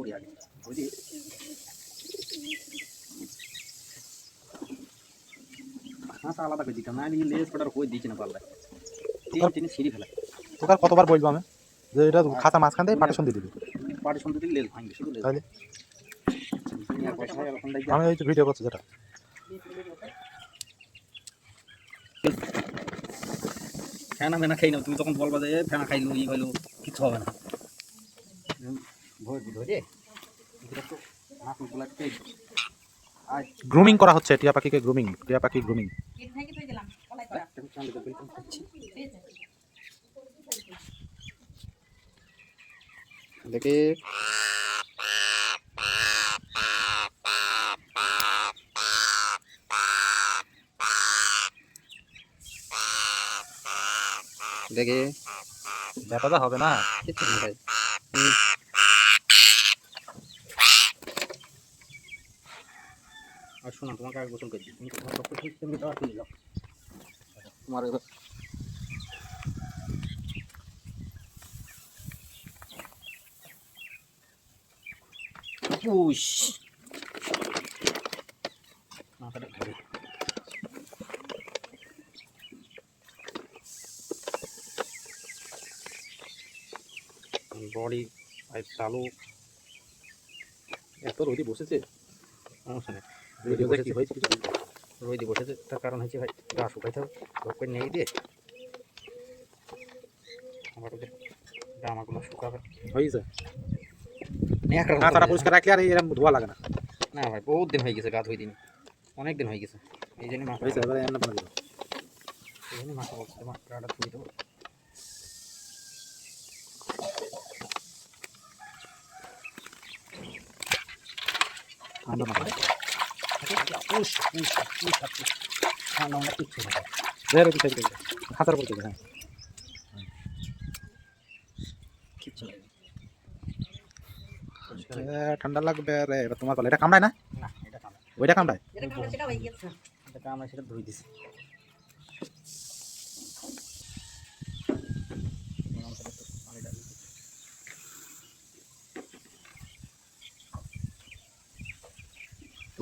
করি আগে বুঝি হাঁটা আলাদা করে দিতাম না আমি লেস পটার কই দিচ্ছি না পাল্লা তিন তিন সিঁড়ি ফেলা তোকে কতবার বলব আমি যে এটা খাতা মাঝখান দিয়ে পার্টিশন দিয়ে দিবি পার্টিশন দিলে লেস ভাঙবে শুধু লেস তাহলে আমি ওই ভিডিও করছি যেটা ফেনা মেনা খাই না তুমি তখন বলবা যে ফেনা খাইলো ই খাইলো কিছু হবে না গ্রুমিং করা হচ্ছে টিয়া পাখিকে গ্রুমিং টিয়া পাখি গ্রুমিং দেখে। দেখে। ব্যাপারটা হবে না? কিছু ভাই। আর শোনো, তোমাকে আগে গোসল করে দিই। তুমি তোমার ঠিক তুমি তোমার বডি পাইপ চালু এত রোদি বসেছে? সমস্যা নেই। ভিডিও দেখে কি হয়েছে কিছু রোদি বসেছে তার কারণ হচ্ছে ভাই গা শুকাইতে হবে লোক করে নিয়ে দিয়ে। আমার ওদের জামাগুলো শুকাবে। হয়েছে ন্যাকড়া না তারা মতো পরিষ্কার রাখলে আর এরকম ধোয়া লাগে না। না ভাই বহুত দিন হয়ে গেছে গা ধুই দিন। অনেক দিন হয়ে গেছে। এই জন্য মাথা হয়েছে এবারে এনে বানা দিল এই জন্য মাথা বলছে তোমার গাটা ধুই দেবো। ঠান্ডা না খাতার উপর হ্যাঁ ঠান্ডা লাগবে রে এবার তোমার পালা এটা কামড়ায় না? না এটা কামড়া ওইটা কামড়ায়? এটা কামড়া সেটা ধুই দিছি পানি ঢালি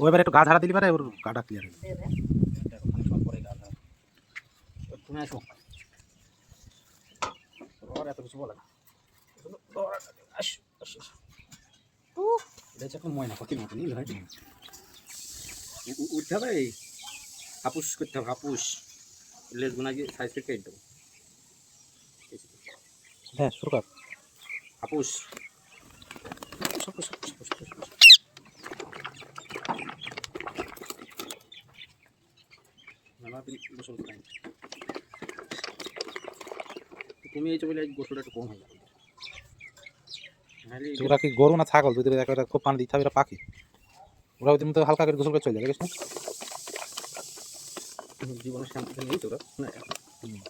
ও এবার একটু গা ঝাড়া দিলি পারে ওর গাটা ক্লিয়ার তুমি আসো। এত কিছু বলে না। ময়না পাখির মতো নীল হয় উঠতে হবে? হাপুস করতে হবে হাপুস। লেজ সাইজ কেটে দেবো। হ্যাঁ শুরু কর। হাপুস। দিন গোসল করাই তুমি এই বলে গোসলটা একটু কম হয়ে যাবে। ওরা কি গরু না ছাগল? দুই একটা খুব পানি দিতে হবে এটা পাখি। ওরা ওই তো হালকা করে গোসল করে চলে যাবে না? জীবনের শান্তি নেই তোরা না? হুম।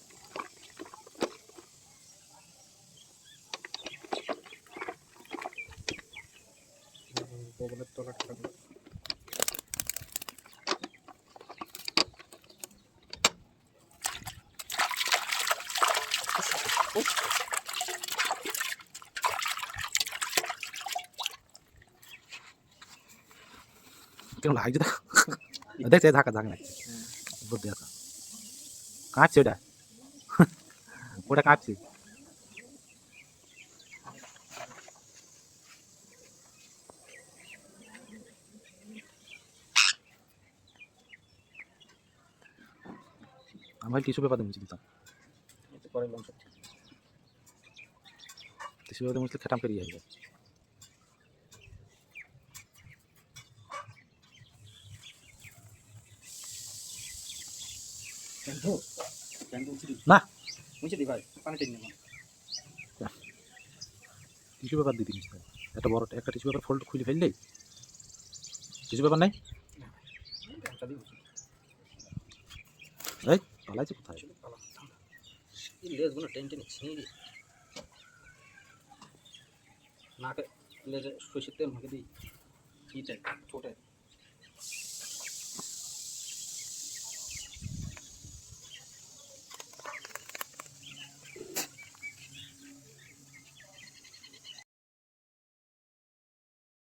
কেমন লাগছে দেখছে ধাক্কা ধাক্কা লাগছে বুদ্ধি আছে। কাঁপছে ওটা? ওটা কাঁপছে আমার মুছে দিতাম না। মুছে দিই ভাই পানি টেনে নেব টিস্যু পেপার দিতে মুছতে একটা বড় একটা টিস্যু পেপার ফোল্ড খুলে ফেললেই টিস্যু পেপার নাই? গামছা দিয়ে মুছে দিই। এই পালাইছে কোথায়। এই লেজগুলো টেনে টেনে ছিঁড়ে দিই নাকে লেজে সর্ষের তেল মাখে দিই কি টাইপ ছোটে